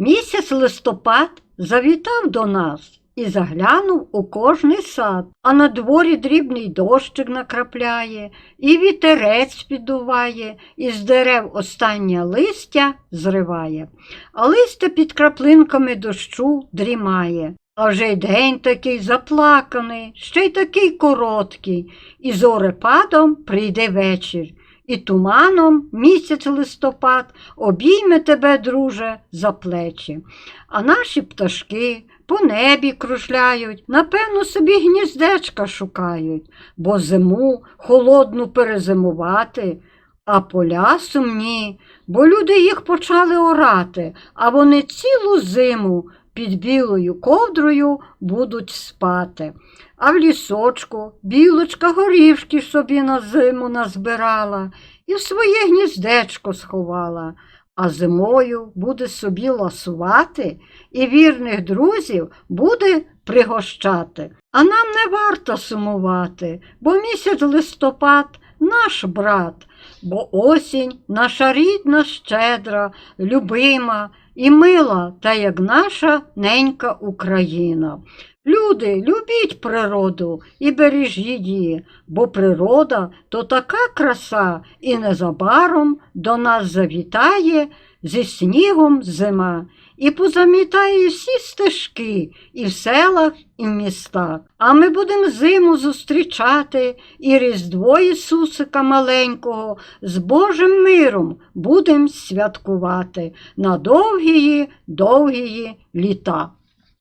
Місяць листопад завітав до нас і заглянув у кожний сад, а на дворі дрібний дощик накрапляє, і вітерець підуває, і з дерев останнє листя зриває, а листя під краплинками дощу дрімає. А вже й день такий заплаканий, ще й такий короткий, і зорепадом прийде вечір, і туманом місяць листопад обійме тебе, друже, за плечі. А наші пташки по небі кружляють, напевно, собі гніздечка шукають, бо зиму холодну перезимувати, а поля сумні, бо люди їх почали орати, а вони цілу зиму під білою ковдрою будуть спати. А в лісочку білочка горішки собі на зиму назбирала і в своє гніздечко сховала, а зимою буде собі ласувати і вірних друзів буде пригощати. А нам не варто сумувати, бо місяць листопад наш брат, бо осінь наша рідна, щедра, любима і мила, та як наша ненька Україна. Люди, любіть природу і бережіть її, бо природа то така краса, і незабаром до нас завітає зі снігом зима, і позамітає всі стежки і в селах, і в містах. А ми будемо зиму зустрічати і Різдво Ісусика маленького з Божим миром будемо святкувати на довгії, довгії літа.